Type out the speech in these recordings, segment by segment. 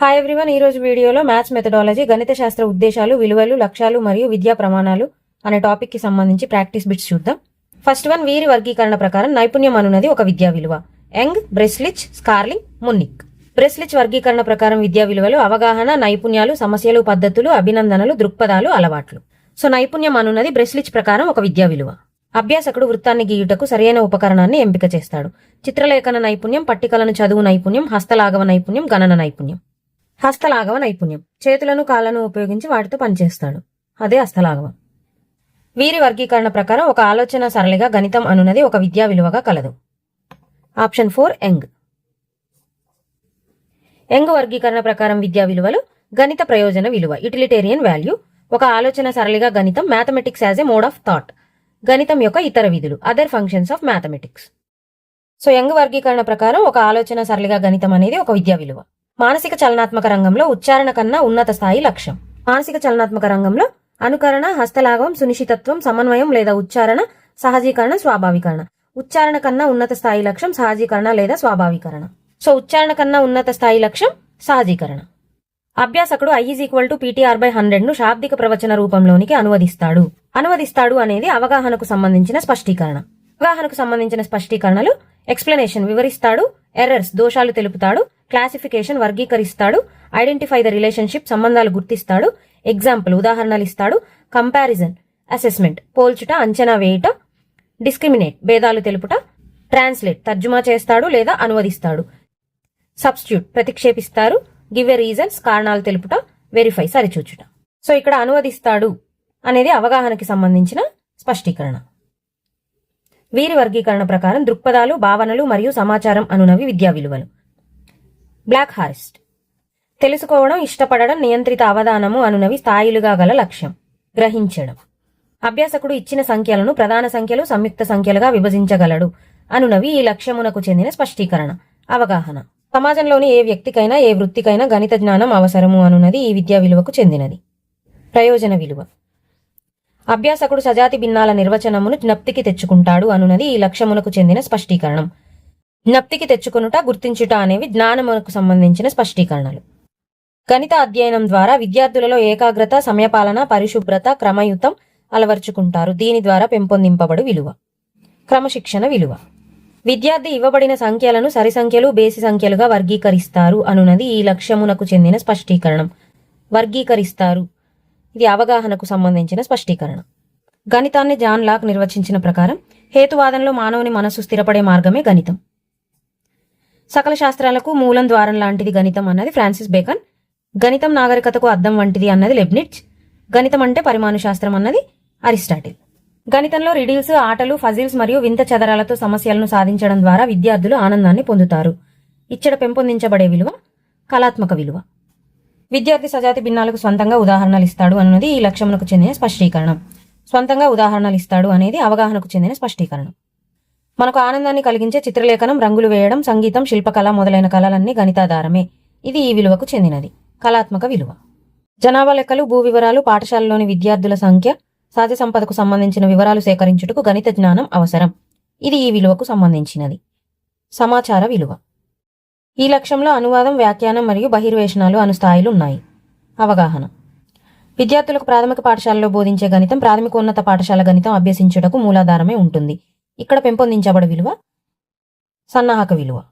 Hi everyone ఈ రోజు వీడియోలో మ్యాథ్స్ మెథడాలజీ గణిత శాస్త్ర ఉద్దేశాలు విలువలు లక్ష్యాలు మరియు విద్యా ప్రమాణాలు అనే టాపిక్కి సంబంధించి ప్రాక్టీస్ బిట్స్ చూద్దాం. ఫస్ట్ వన్ వీరి వర్గీకరణ ప్రకారం నైపుణ్యం అనున్నది ఒక విద్యా విలువ. యంగ్ బ్రెస్లిచ్ స్కార్లింగ్ మున్నిక్ బ్రెస్లిచ్ వర్గీకరణ ప్రకారం విద్యా విలువలు అవగాహన నైపుణ్యాలు సమస్యలు పద్ధతులు అభినందనలు దృక్పథాలు అలవాట్లు. సో నైపుణ్యం అనున్నది బ్రెస్లిచ్ ప్రకారం ఒక విద్యా విలువ. అభ్యాసకుడు వృత్తాన్ని గీయుటకు సరైన ఉపకరణాన్ని ఎంపిక చేస్తాడు. చిత్రలేఖన నైపుణ్యం పట్టికలను చదువు నైపుణ్యం హస్తలాఘవ నైపుణ్యం గణన నైపుణ్యం. హస్తలాఘవ నైపుణ్యం. చేతులను కాళ్ళను ఉపయోగించి వాటితో పనిచేస్తాడు. అదే హస్తలాఘవం. వీరి వర్గీకరణ ప్రకారం ఒక ఆలోచన సరళిగా గణితం అనున్నది ఒక విద్యా విలువగా కలదు. Option four young. యంగ్ వర్గీకరణ ప్రకారం విద్యా విలువలు గణిత ప్రయోజన విలువ యూటిలిటేరియన్ వాల్యూ ఒక ఆలోచన సరళిగా గణితం mathematics as a mode of thought గణితం యొక్క ఇతర విధులు other functions of mathematics so Young వర్గీకరణ ప్రకారం ఒక ఆలోచన సరళిగా గణితం అనేది ఒక విద్యా విలువ. మానసిక చలనాత్మక రంగంలో ఉచ్చారణ కన్నా ఉన్నత స్థాయి లక్ష్యం. మానసిక చలనాత్మక రంగంలో అనుకరణ హస్తలాఘవం సునిశ్చితత్వం సమన్వయం లేదా ఉచ్చారణ సహజీకరణ స్వాభావీకరణ. ఉచ్చారణ కన్నా ఉన్నత స్థాయి లక్ష్యం సహజీకరణ లేదా స్వాభావీకరణ. సో ఉచ్చారణ కన్నా ఉన్నత స్థాయి లక్ష్యం సహజీకరణ. అభ్యాసకుడు I is equal to PTR by హండ్రెడ్ను శాబ్దిక ప్రవచన రూపంలోనికి అనువదిస్తాడు. అనువదిస్తాడు అనేది అవగాహనకు సంబంధించిన స్పష్టీకరణ. అవగాహనకు సంబంధించిన స్పష్టీకరణలు ఎక్స్ప్లెనేషన్ వివరిస్తాడు ఎర్రర్స్ దోషాలు తెలుపుతాడు క్లాసిఫికేషన్ వర్గీకరిస్తాడు ఐడెంటిఫై ద రిలేషన్షిప్ సంబంధాలు గుర్తిస్తాడు ఎగ్జాంపుల్ ఉదాహరణలు ఇస్తాడు కంపారిజన్ అసెస్మెంట్ పోల్చుట అంచనా వేయుట డిస్క్రిమినేట్ భేదాలు తెలుపుట ట్రాన్స్లేట్ తర్జుమా చేస్తాడు లేదా అనువదిస్తాడు. సబ్స్టిట్యూట్ ప్రతిక్షేపిస్తారు గివ్ ఎ రీజన్స్ కారణాలు తెలుపుట వెరిఫై సరిచూచుట. సో ఇక్కడ అనువదిస్తాడు అనేది అవగాహనకి సంబంధించిన స్పష్టీకరణ. వీరి వర్గీకరణ ప్రకారం దృక్పథాలు భావనలు మరియు సమాచారం అనునవి విద్యా విలువలు. బ్లాక్ హార్స్ట్ తెలుసుకోవడం ఇష్టపడడం నియంత్రిత అవధానము అనునవి స్థాయిలుగా గల లక్ష్యం. గ్రహించడం. అభ్యాసకుడు ఇచ్చిన సంఖ్యలను ప్రధాన సంఖ్యలు సంయుక్త సంఖ్యలుగా విభజించగలడు అనునవి ఈ లక్ష్యమునకు చెందిన స్పష్టీకరణ అవగాహన. సమాజంలోని ఏ వ్యక్తికైనా ఏ వృత్తికైనా గణిత జ్ఞానం అవసరము అనున్నది ఈ విద్యా విలువకు చెందినది. ప్రయోజన విలువ. అభ్యాసకుడు సజాతి భిన్నాల నిర్వచనమును జ్ఞప్తికి తెచ్చుకుంటాడు అనున్నది ఈ లక్ష్యమునకు చెందిన స్పష్టీకరణం. జ్ఞప్తికి తెచ్చుకొనుట గుర్తించుట అనేవి జ్ఞానమునకు సంబంధించిన స్పష్టీకరణలు. గణిత అధ్యయనం ద్వారా విద్యార్థులలో ఏకాగ్రత సమయపాలన పరిశుభ్రత క్రమయుతం అలవర్చుకుంటారు. దీని ద్వారా పెంపొందింపబడు విలువ. క్రమశిక్షణ విలువ. విద్యార్థి ఇవ్వబడిన సంఖ్యలను సరి సంఖ్యలు బేసి సంఖ్యలుగా వర్గీకరిస్తారు అనున్నది ఈ లక్ష్యమునకు చెందిన స్పష్టీకరణం. వర్గీకరిస్తారు. ఇది అవగాహనకు సంబంధించిన స్పష్టీకరణ. గణితాన్ని జాన్ లాక్ నిర్వచించిన ప్రకారం హేతువాదంలో మానవుని మనసు స్థిరపడే మార్గమే గణితం. సకల శాస్త్రాలకు మూలం ద్వారం లాంటిది గణితం అన్నది ఫ్రాన్సిస్ బేకన్. గణితం నాగరికతకు అద్దం వంటిది అన్నది లెబ్నిట్స్ గణితం అంటే పరిమాణు శాస్త్రం అన్నది అరిస్టాటిల్. గణితంలో రిడిల్స్ ఆటలు ఫజిల్స్ మరియు వింత చదరాలతో సమస్యలను సాధించడం ద్వారా విద్యార్థులు ఆనందాన్ని పొందుతారు. ఇచ్చట పెంపొందించబడే విలువ కళాత్మక విలువ. విద్యార్థి సజాతి భిన్నాలకు స్వంతంగా ఉదాహరణలు ఇస్తాడు అన్నది ఈ లక్ష్యమునకు చెందిన స్పష్టీకరణం. స్వంతంగా ఉదాహరణలు ఇస్తాడు అనేది అవగాహనకు చెందిన స్పష్టీకరణం. మనకు ఆనందాన్ని కలిగించే చిత్రలేఖనం రంగులు వేయడం సంగీతం శిల్పకళ మొదలైన కళలన్నీ గణితాధారమే. ఇది ఈ విలువకు చెందినది. కళాత్మక విలువ. జనాభా లెక్కలు భూ వివరాలు పాఠశాలలోని విద్యార్థుల సంఖ్య సహజ సంపదకు సంబంధించిన వివరాలు సేకరించుటకు గణిత జ్ఞానం అవసరం. ఇది ఈ విలువకు సంబంధించినది. సమాచార విలువ. ఈ లక్ష్యంలో అనువాదం వ్యాఖ్యానం మరియు బహిర్వేషణాలు అను స్థాయిలు ఉన్నాయి అవగాహన. విద్యార్థులకు ప్రాథమిక పాఠశాలలో బోధించే గణితం ప్రాథమికోన్నత పాఠశాల గణితం అభ్యసించుటకు మూలాధారమే ఉంటుంది. ఇక్కడ పెంపొందించబడ విలువ సన్నాహక విలువ.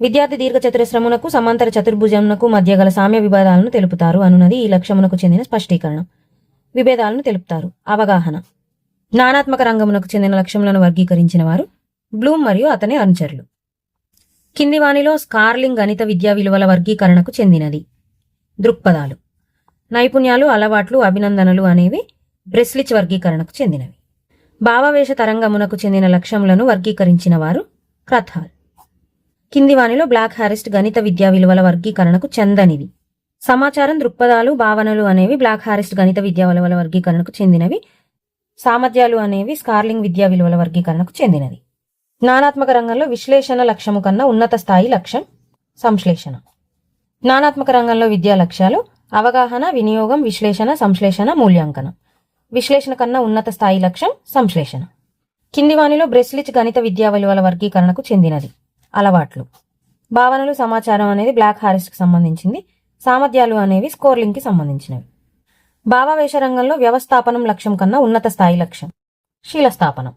విద్యార్థి దీర్ఘ చతురస్రమునకు సమాంతర చతుర్భుజమునకు మధ్య గల సామ్య విభేదాలను తెలుపుతారు అనున్నది ఈ లక్ష్యమునకు చెందిన స్పష్టీకరణ. విభేదాలను తెలుపుతారు. అవగాహన. జ్ఞానాత్మక రంగమునకు చెందిన లక్ష్యములను వర్గీకరించిన వారు బ్లూమ్ మరియు అతని అనుచరులు. కింది వాణిలో స్కార్లింగ్ గణిత విద్యా విలువల వర్గీకరణకు చెందినది. దృక్పథాలు. నైపుణ్యాలు అలవాట్లు అభినందనలు అనేవి బ్రెస్లిచ్ వర్గీకరణకు చెందినవి. భావావేశ తరంగమునకు చెందిన లక్ష్యములను వర్గీకరించిన వారు క్రథాల్. కింది వానిలో బ్లాక్ హారెస్ట్ గణిత విద్యా విలువల వర్గీకరణకు చెందనివి. సమాచారం దృక్పథాలు భావనలు అనేవి బ్లాక్ హారెస్ట్ గణిత విద్యా విలువల వర్గీకరణకు చెందినవి. సామర్థ్యాలు అనేవి స్కార్లింగ్ విద్యా విలువల వర్గీకరణకు చెందినవి. జ్ఞానాత్మక రంగంలో విశ్లేషణ లక్ష్యము కన్నా ఉన్నత స్థాయి లక్ష్యం సంశ్లేషణ. జ్ఞానాత్మక రంగంలో విద్యా లక్ష్యాలు అవగాహన వినియోగం విశ్లేషణ సంశ్లేషణ మూల్యాంకనం. విశ్లేషణ కన్నా ఉన్నత స్థాయి లక్ష్యం సంశ్లేషణ. కిందివానిలో బ్రెస్లిచ్ గణిత విద్యా విలువల వర్గీకరణకు చెందినది. అలవాట్లు. భావనలు సమాచారం అనేది బ్లాక్ హారెస్ట్కి సంబంధించింది. సామర్థ్యాలు అనేవి స్కోర్లింగ్కి సంబంధించినవి. భావావేశ రంగంలో వ్యవస్థాపనం లక్ష్యం కన్నా ఉన్నత స్థాయి లక్ష్యం. శీలస్థాపనం.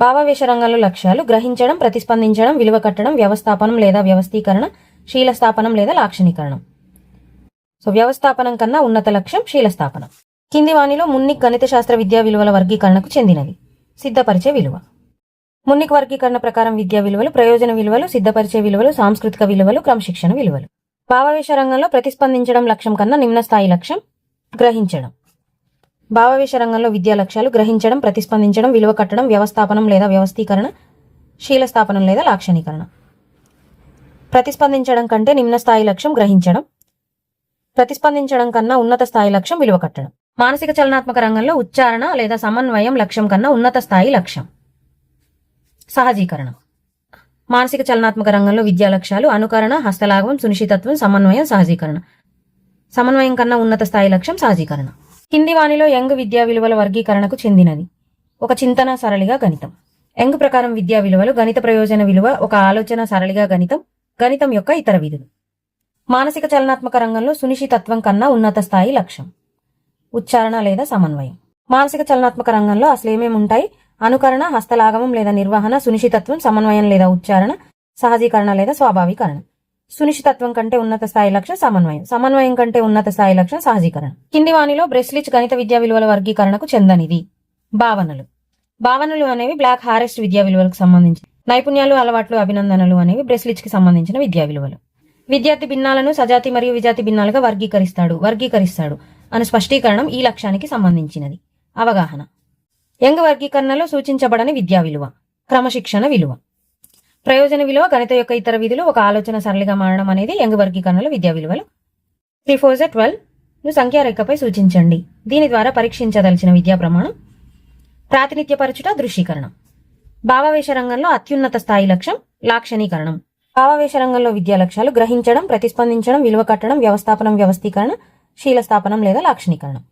భావావేశ రంగంలో లక్ష్యాలు గ్రహించడం ప్రతిస్పందించడం విలువ కట్టడం వ్యవస్థాపనం లేదా వ్యవస్థీకరణ శీలస్థాపనం లేదా లాక్షణీకరణం. సో వ్యవస్థాపనం కన్నా ఉన్నత లక్ష్యం శీలస్థాపనం. కింది వాణిలో మున్నిక్ గణిత శాస్త్ర విద్యా విలువల వర్గీకరణకు చెందినవి సిద్ధపరిచే విలువ. మున్నిక్ వర్గీకరణ ప్రకారం విద్యా విలువలు ప్రయోజన విలువలు సిద్ధపరిచే విలువలు సాంస్కృతిక విలువలు క్రమశిక్షణ విలువలు. భావవేశ రంగంలో ప్రతిస్పందించడం లక్ష్యం కన్నా నిమ్న స్థాయి లక్ష్యం గ్రహించడం. భావవేశ రంగంలో విద్యా లక్ష్యాలు గ్రహించడం ప్రతిస్పందించడం విలువ కట్టడం వ్యవస్థాపనం లేదా వ్యవస్థీకరణ శీలస్థాపనం లేదా లాక్షణీకరణ. ప్రతిస్పందించడం కంటే నిమ్న స్థాయి లక్ష్యం గ్రహించడం. ప్రతిస్పందించడం కన్నా ఉన్నత స్థాయి లక్ష్యం విలువ కట్టడం. మానసిక చలనాత్మక రంగంలో ఉచ్చారణ లేదా సమన్వయం లక్ష్యం కన్నా ఉన్నత స్థాయి లక్ష్యం. సహజీకరణం. మానసిక చలనాత్మక రంగంలో విద్యా లక్ష్యాలు అనుకరణ హస్తలాఘవం సునిశ్చితత్వం సమన్వయం సహజీకరణ. సమన్వయం కన్నా ఉన్నత స్థాయి లక్ష్యం సహజీకరణ. హిందీ వాణిలో యంగ్ విద్యా విలువల వర్గీకరణకు చెందినది. ఒక చింతన సరళిగా గణితం. యంగ్ ప్రకారం విద్యా విలువలు గణిత ప్రయోజన విలువ ఒక ఆలోచన సరళిగా గణితం గణితం యొక్క ఇతర విధులు. మానసిక చలనాత్మక రంగంలో సునిశ్చితత్వం కన్నా ఉన్నత స్థాయి లక్ష్యం. ఉచ్చారణ లేదా సమన్వయం. మానసిక చలనాత్మక రంగంలో అసలు ఏమేమి ఉంటాయి? అనుకరణ హస్తలాగమం లేదా నిర్వహణ సునిశ్చితత్వం సమన్వయం లేదా ఉచ్చారణ సహజీకరణ లేదా స్వాభావీకరణ. సునిశ్చితత్వం కంటే ఉన్నత స్థాయి లక్ష్యం సమన్వయం. సమన్వయం కంటే ఉన్నత స్థాయి లక్ష్యం సహజీకరణ. కింది వాణిలో బ్రెస్లిచ్ గణిత విద్యా విలువల వర్గీకరణకు చెందనిది. భావనలు. భావనలు అనేవి బ్లాక్ హారెస్ట్ విద్యా విలువలకు సంబంధించి. నైపుణ్యాలు అలవాట్లు అభినందనలు అనేవి బ్రెస్లిచ్కి సంబంధించిన విద్యా విలువలు. విద్యార్థి భిన్నాలను సజాతి మరియు విజాతి భిన్నాలుగా వర్గీకరిస్తాడు. వర్గీకరిస్తాడు. అను స్పష్టీకరణం ఈ లక్ష్యానికి సంబంధించినది. అవగాహన. యంగ్ వర్గీకరణలో సూచించబడని విద్యా విలువ క్రమశిక్షణ విలువ. ప్రయోజన విలువ గణిత యొక్క ఇతర విధులు ఒక ఆలోచన సరళిగా మారడం అనేది యంగ్ వర్గీకరణలో విద్యా విలువలు. త్రీ ఫోర్ జెడ్ ట్వెల్వ్ను సంఖ్యారేఖపై సూచించండి. దీని ద్వారా పరీక్షించదలిచిన విద్యా ప్రమాణం. ప్రాతినిధ్యపరచుట దృశ్యీకరణం భావావేశ రంగంలో అత్యున్నత స్థాయి లక్ష్యం లాక్షణీకరణం. భావావేశ రంగంలో విద్యా లక్ష్యాలు గ్రహించడం ప్రతిస్పందించడం విలువ కట్టడం వ్యవస్థాపనం వ్యవస్థీకరణ శీలస్థాపనం లేదా లాక్షణీకరణం.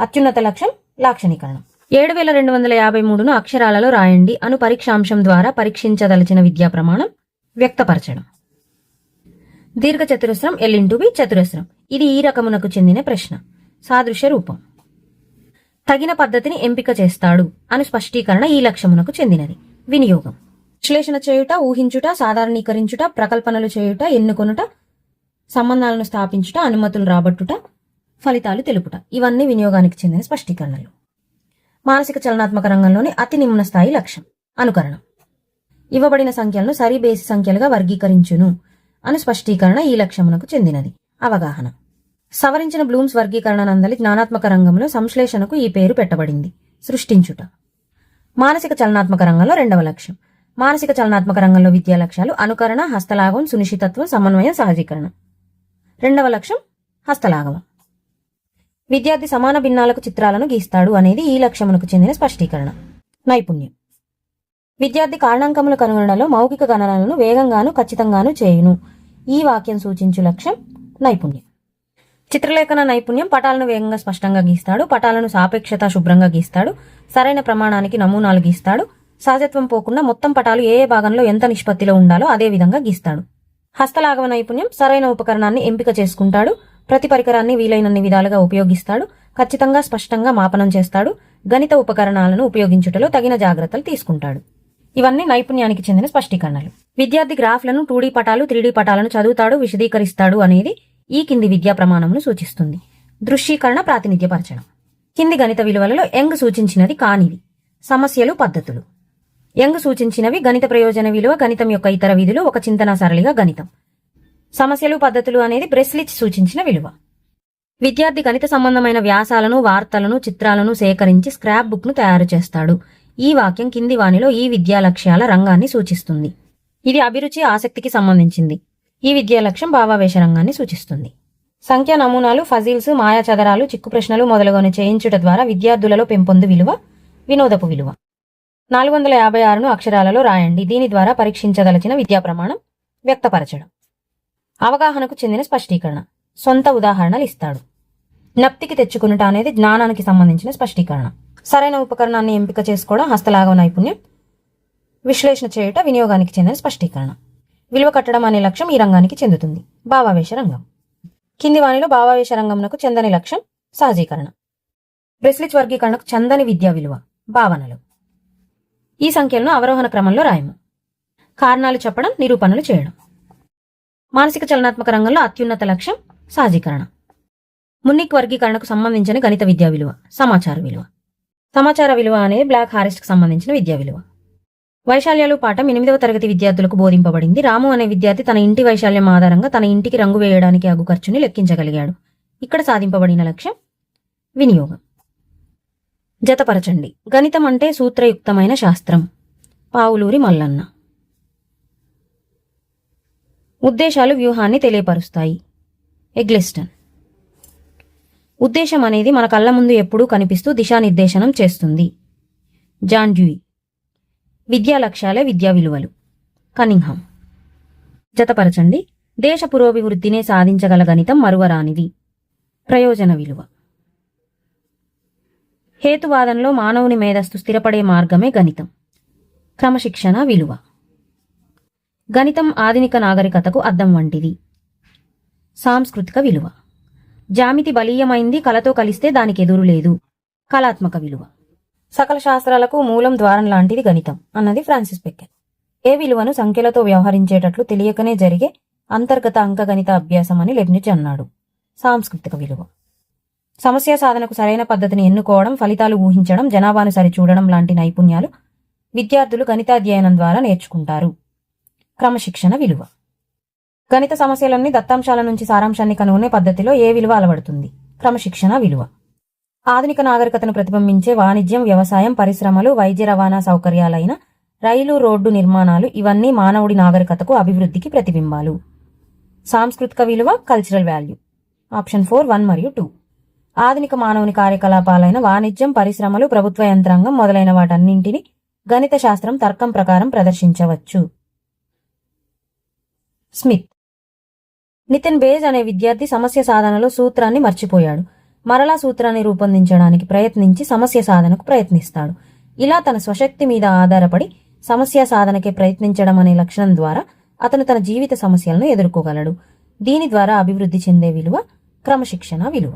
అత్యున్నత లక్ష్యం లాక్షణీకరణం. ఏడు వేల రెండు వందల యాభై మూడును అక్షరాలలో రాయండి. అను పరీక్షాంశం ద్వారా పరీక్షించదలిచిన విద్యా ప్రమాణం వ్యక్తపరచడం. దీర్ఘ చతురస్రం ఎల్ ఇంటూ బి చతురస్రం. ఇది ఈ రకమునకు చెందిన ప్రశ్న. సాదృశ్య రూపం. తగిన పద్ధతిని ఎంపిక చేస్తాడు. అను స్పష్టీకరణ ఈ లక్ష్యమునకు చెందినది. వినియోగం. విశ్లేషణ చేయుట ఊహించుట సాధారణీకరించుట ప్రకల్పనలు చేయుట ఎన్నుకొనుట సంబంధాలను స్థాపించుట అనుమతులు రాబట్టుట ఫలితాలు తెలుపుట. ఇవన్నీ వినియోగానికి చెందిన స్పష్టీకరణలు. మానసిక చలనాత్మక రంగంలోని అతి నిమ్న స్థాయి లక్ష్యం. అనుకరణం. ఇవ్వబడిన సంఖ్యలను సరి బేసి సంఖ్యలుగా వర్గీకరించును అను స్పష్టీకరణ ఈ లక్ష్యమునకు చెందినది. అవగాహన. సవరించిన బ్లూమ్స్ వర్గీకరణ నందలి జ్ఞానాత్మక రంగంలో సంశ్లేషణకు ఈ పేరు పెట్టబడింది. సృష్టించుట. మానసిక చలనాత్మక రంగంలో రెండవ లక్ష్యం. మానసిక చలనాత్మక రంగంలో విద్యా లక్ష్యాలు అనుకరణ హస్తలాగం సునిశ్చితత్వం సమన్వయం సహజీకరణ. రెండవ లక్ష్యం హస్తలాగవం విద్యార్థి సమాన భిన్నాలకు చిత్రాలను గీస్తాడు అనేది ఈ లక్ష్యమునకు చెందిన స్పష్టీకరణ. నైపుణ్యం. విద్యార్థి కారణాంకములు కనుగొనడంలో మౌఖిక గణనలను వేగంగాను ఖచ్చితంగాను చేయును. ఈ వాక్యం సూచించు లక్ష్యం నైపుణ్యం. చిత్రలేఖన నైపుణ్యం పటాలను వేగంగా స్పష్టంగా గీస్తాడు పటాలను సాపేక్షత శుభ్రంగా గీస్తాడు సరైన ప్రమాణానికి నమూనాలు గీస్తాడు సహజత్వం పోకుండా మొత్తం పటాలు ఏ ఏ భాగంలో ఎంత నిష్పత్తిలో ఉండాలో అదే విధంగా గీస్తాడు. హస్తలాఘవ నైపుణ్యం సరైన ఉపకరణాన్ని ఎంపిక చేసుకుంటాడు ప్రతి పరికరాన్ని వీలైనన్ని విధాలుగా ఉపయోగిస్తాడు. ఖచ్చితంగా స్పష్టంగా మాపనం చేస్తాడు. గణిత ఉపకరణాలను ఉపయోగించుటలో తగిన జాగ్రత్తలు తీసుకుంటాడు. ఇవన్నీ నైపుణ్యానికి చెందిన స్పష్టీకరణలు. విద్యార్థి గ్రాఫ్లను టూడీ పటాలు త్రీడీ పటాలను చదువుతాడు విశదీకరిస్తాడు అనేది ఈ కింది విద్యా ప్రమాణమును సూచిస్తుంది. దృశ్యీకరణ ప్రాతినిధ్యపరచడం. కింది గణిత విలువలలో యంగ్ సూచించినది కానివి సమస్యలు పద్ధతులు. యంగ్ సూచించినవి గణిత ప్రయోజన విలువ గణితం యొక్క ఇతర విధులు ఒక చింతన సరళిగా గణితం. సమస్యలు పద్ధతులు అనేది బ్రెస్లిచ్ సూచించిన విలువ. విద్యార్థి గణిత సంబంధమైన వ్యాసాలను వార్తలను చిత్రాలను సేకరించి స్క్రాప్ బుక్ను తయారు చేస్తాడు. ఈ వాక్యం కింది వాణిలో ఈ విద్యా లక్ష్యాల రంగాన్ని సూచిస్తుంది. ఇది అభిరుచి ఆసక్తికి సంబంధించింది. ఈ విద్యా లక్ష్యం భావావేశ రంగాన్ని సూచిస్తుంది. సంఖ్యా నమూనాలు ఫజిల్స్ మాయాచదరాలు చిక్కు ప్రశ్నలు మొదలగున చేయించుట ద్వారా విద్యార్థులలో పెంపొందు విలువ వినోదపు విలువ. నాలుగు వందల యాభై ఆరును అక్షరాలలో రాయండి. దీని ద్వారా పరీక్షించదలచిన విద్యా ప్రమాణం వ్యక్తపరచడం. అవగాహనకు చెందిన స్పష్టీకరణ. సొంత ఉదాహరణలు ఇస్తాడు నప్తికి తెచ్చుకునుట అనేది జ్ఞానానికి సంబంధించిన స్పష్టీకరణ. సరైన ఉపకరణాన్ని ఎంపిక చేసుకోవడం హస్తలాగవ నైపుణ్యం. విశ్లేషణ చేయుట వినియోగానికి చెందిన స్పష్టీకరణ. విలువ కట్టడం అనే లక్ష్యం ఈ రంగానికి చెందుతుంది. భావావేశ రంగం. కింది వాణిలో భావావేశ రంగంనకు చెందని లక్ష్యం సహజీకరణ. బ్రెస్లిచ్ వర్గీకరణకు చందని విద్యా విలువ భావనలు. ఈ సంఖ్యలను అవరోహణ క్రమంలో రాయము. కారణాలు చెప్పడం నిరూపణలు చేయడం. మానసిక చలనాత్మక రంగంలో అత్యున్నత లక్ష్యం సహజీకరణ మున్నిక్ వర్గీకరణకు సంబంధించిన గణిత విద్యా విలువ సమాచార విలువ. సమాచార విలువ అనేది బ్లాక్ హారెస్ట్కి సంబంధించిన విద్యా విలువ. వైశాల్యాలు పాఠం ఎనిమిదవ తరగతి విద్యార్థులకు బోధింపబడింది. రాము అనే విద్యార్థి తన ఇంటి వైశాల్యం ఆధారంగా తన ఇంటికి రంగు వేయడానికి అగు ఖర్చుని లెక్కించగలిగాడు. ఇక్కడ సాధింపబడిన లక్ష్యం వినియోగం. జతపరచండి. గణితం అంటే సూత్రయుక్తమైన శాస్త్రం. పావులూరి మల్లన్న. ఉద్దేశాలు వ్యూహాన్ని తెలియపరుస్తాయి. ఎగ్లిస్టన్. ఉద్దేశం అనేది మన కళ్ళ ముందు ఎప్పుడూ కనిపిస్తూ దిశానిర్దేశనం చేస్తుంది. John Dewey. విద్యా లక్ష్యాలే విద్యా విలువలు. కనింగ్హామ్ జతపరచండి. దేశ పురోభివృద్ధినే సాధించగల గణితం మరువరానిది. ప్రయోజన విలువ. హేతువాదంలో మానవుని మేధస్సు స్థిరపడే మార్గమే గణితం. క్రమశిక్షణ విలువ. గణితం ఆధునిక నాగరికతకు అద్దం వంటిది. సాంస్కృతిక విలువ. జామితి బలీయమైంది కళతో కలిస్తే దానికి ఎదురు లేదు. కళాత్మక విలువ. సకల శాస్త్రాలకు మూలం ద్వారం లాంటిది గణితం అన్నది ఫ్రాన్సిస్ పెక్కెన్ ఏ విలువను సంఖ్యలతో వ్యవహరించేటట్లు తెలియకనే జరిగే అంతర్గత అంకగణిత అభ్యాసం అని లెబ్నిచ్ అన్నాడు. సాంస్కృతిక విలువ. సమస్య సాధనకు సరైన పద్ధతిని ఎన్నుకోవడం ఫలితాలు ఊహించడం జనాభాను సరిచూడడం లాంటి నైపుణ్యాలు విద్యార్థులు గణితాధ్యయనం ద్వారా నేర్చుకుంటారు. క్రమశిక్షణ విలువ. గణిత సమస్యలన్నీ దత్తాంశాల నుంచి సారాంశాన్ని కనుగొనే పద్ధతిలో ఏ విలువ అలవడుతుంది? క్రమశిక్షణ విలువ. ఆధునిక నాగరికతను ప్రతిబింబించే వాణిజ్యం వ్యవసాయం పరిశ్రమలు వైద్య రవాణా సౌకర్యాలైన రైలు రోడ్డు నిర్మాణాలు ఇవన్నీ మానవుడి నాగరికతకు అభివృద్ధికి ప్రతిబింబాలు. సాంస్కృతిక విలువ cultural value option four one మరియు టూ ఆధునిక మానవుని కార్యకలాపాలైన వాణిజ్యం పరిశ్రమలు ప్రభుత్వ యంత్రాంగం మొదలైన వాటన్నింటినీ గణిత శాస్త్రం తర్కం ప్రకారం ప్రదర్శించవచ్చు. స్మిత్. నితిన్ బేజ్ అనే విద్యార్థి సమస్య సాధనలో సూత్రాన్ని మర్చిపోయాడు. మరలా సూత్రాన్ని రూపొందించడానికి ప్రయత్నించి సమస్య సాధనకు ప్రయత్నిస్తాడు. ఇలా తన స్వశక్తి మీద ఆధారపడి సమస్య సాధనకే ప్రయత్నించడం అనే లక్షణం ద్వారా అతను తన జీవిత సమస్యలను ఎదుర్కోగలడు. దీని ద్వారా అభివృద్ధి చెందే విలువ క్రమశిక్షణ విలువ.